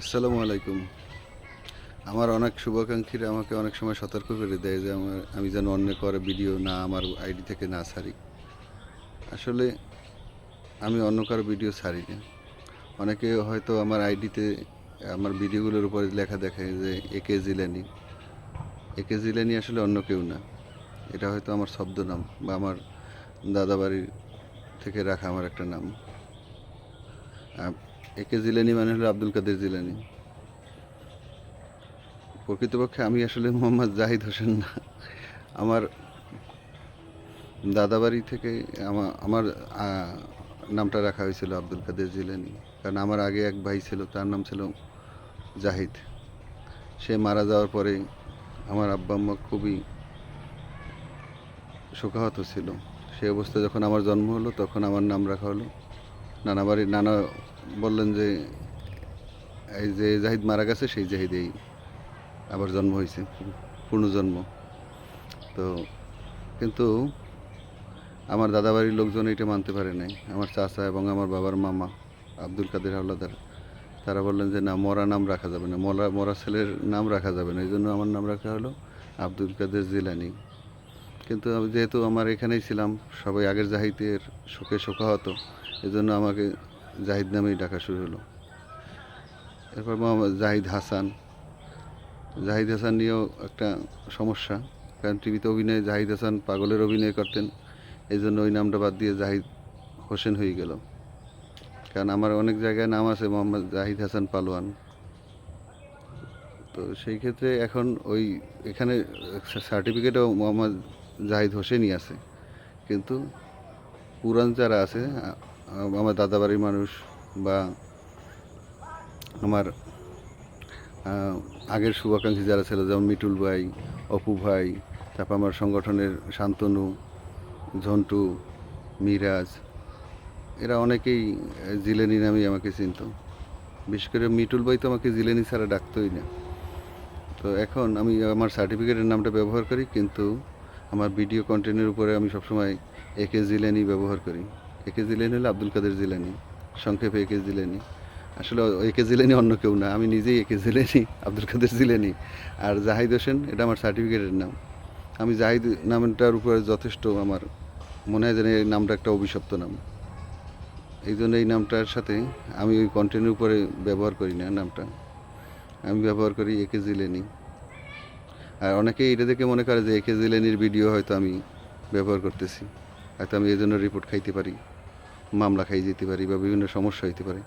আসসালামু আলাইকুম। আমার অনেক শুভাকাঙ্ক্ষীরা আমাকে অনেক সময় সতর্ক করে দেয় যে আমার আমি যেন অন্য করে ভিডিও না, আমার আইডি থেকে না ছাড়ি। আসলে আমি অন্য কারও ভিডিও ছাড়ি না। অনেকে হয়তো আমার আইডিতে আমার ভিডিওগুলোর উপরে লেখা দেখে যে একে জিলানি। একে জিলানি আসলে অন্য কেউ না। এটা হয়তো আমার শব্দ নাম বা আমার দাদাবাড়ির থেকে রাখা আমার একটা নাম। একে জিলানি মানে হলো আব্দুল কাদের জিলানি। প্রকৃতপক্ষে আমি আসলে মোহাম্মদ জাহিদ হোসেন না। আমার দাদাবাড়ি থেকে আমার আমার নামটা রাখা হয়েছিল আব্দুল কাদের জিলানি। কারণ আমার আগে এক ভাই ছিল, তার নাম ছিল জাহিদ। সে মারা যাওয়ার পরে আমার আব্বা আম্মা খুবই শোকাহত ছিল। সেই অবস্থায় যখন আমার জন্ম হলো, তখন আমার নাম রাখা হলো নানা বাড়ির নানা বললেন যে, এই যে জাহিদ মারা গেছে, সেই জাহিদেই আবার জন্ম হয়েছে, পুনর্জন্ম। তো কিন্তু আমার দাদাবাড়ির লোকজন এটা মানতে পারে নাই। আমার চাচা এবং আমার বাবার মামা আব্দুল কাদের হাওলাদার, তারা বললেন যে, না, মরা নাম রাখা যাবে না। মরা মরা ছেলের নাম রাখা যাবে না। এই জন্য আমার নাম রাখা হলো আব্দুল কাদের জিলানি। কিন্তু আমি যেহেতু আমার এখানেই ছিলাম, সবাই আগের জাহিদের শোকে শোকাহত। এজন্য আমাকে জাহিদ নামেই ডাকা শুরু হলো। এরপর মোহাম্মদ জাহিদ হাসান। জাহিদ হাসান নিয়েও একটা সমস্যা, কারণ টিভিতে অভিনয় জাহিদ হাসান পাগলের অভিনয় করতেন এই জন্য ওই নামটা বাদ দিয়ে জাহিদ হোসেন হয়ে গেল। কারণ আমার অনেক জায়গায় নাম আছে মোহাম্মদ জাহিদ হাসান পালোয়ান। তো সেই ক্ষেত্রে এখন ওই এখানে সার্টিফিকেটও মোহাম্মদ জাহিদ হোসেনই আছে। কিন্তু পুরান যারা আছে আমার দাদাবাড়ির মানুষ বা আমার আগের শুভাকাঙ্ক্ষী যারা ছিল, যেমন মিটুল ভাই, অপু ভাই, তারপর আমার সংগঠনের শান্তনু, ঝন্টু, মিরাজ, এরা অনেকেই জিলেনি নামেই আমাকে চিনত। বিশেষ করে মিটুল ভাই তো আমাকে জিলেনি ছাড়া ডাকতোই না। তো এখন আমি আমার সার্টিফিকেটের নামটা ব্যবহার করি, কিন্তু আমার ভিডিও কন্টেন্টের উপরে আমি সবসময় একে জিলেনি ব্যবহার করি। একে জিলেনি হলো আব্দুল কাদের জিলানি। সংক্ষেপে একে জিলেনি। আসলে একে জিলেনি অন্য কেউ না, আমি নিজেই একে জিলেনি, আব্দুল কাদের জিলেনি। আর জাহিদ হোসেন, এটা আমার সার্টিফিকেটের নাম। আমি জাহিদ, নামটার উপরে যথেষ্ট আমার মনে হয় যেন এই নামটা একটা অভিশপ্ত নাম। এই জন্য এই নামটার সাথে আমি ওই কন্টেন্টের উপরে ব্যবহার করি না নামটা। আমি ব্যবহার করি একে জিলেনি। আর অনেকেই এটা দেখে মনে করে যে একে জিলেনির ভিডিও হয়তো আমি ব্যবহার করতেছি। হয়তো আমি এই জন্য রিপোর্ট খাইতে পারি। মামলা খাই যেতে পারি বা বিভিন্ন সমস্যা হইতে পারে।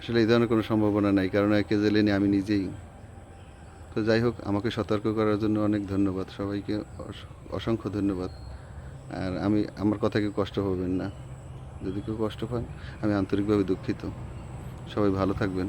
আসলে এই ধরনের কোনো সম্ভাবনা নাই, কারণ একে জেলে নিয়ে আমি নিজেই। তো যাই হোক, আমাকে সতর্ক করার জন্য অনেক ধন্যবাদ। সবাইকে অসংখ্য ধন্যবাদ। আর আমি, আমার কথাকে কষ্ট পাবেন না। যদি কেউ কষ্ট পান, আমি আন্তরিকভাবে দুঃখিত। সবাই ভালো থাকবেন।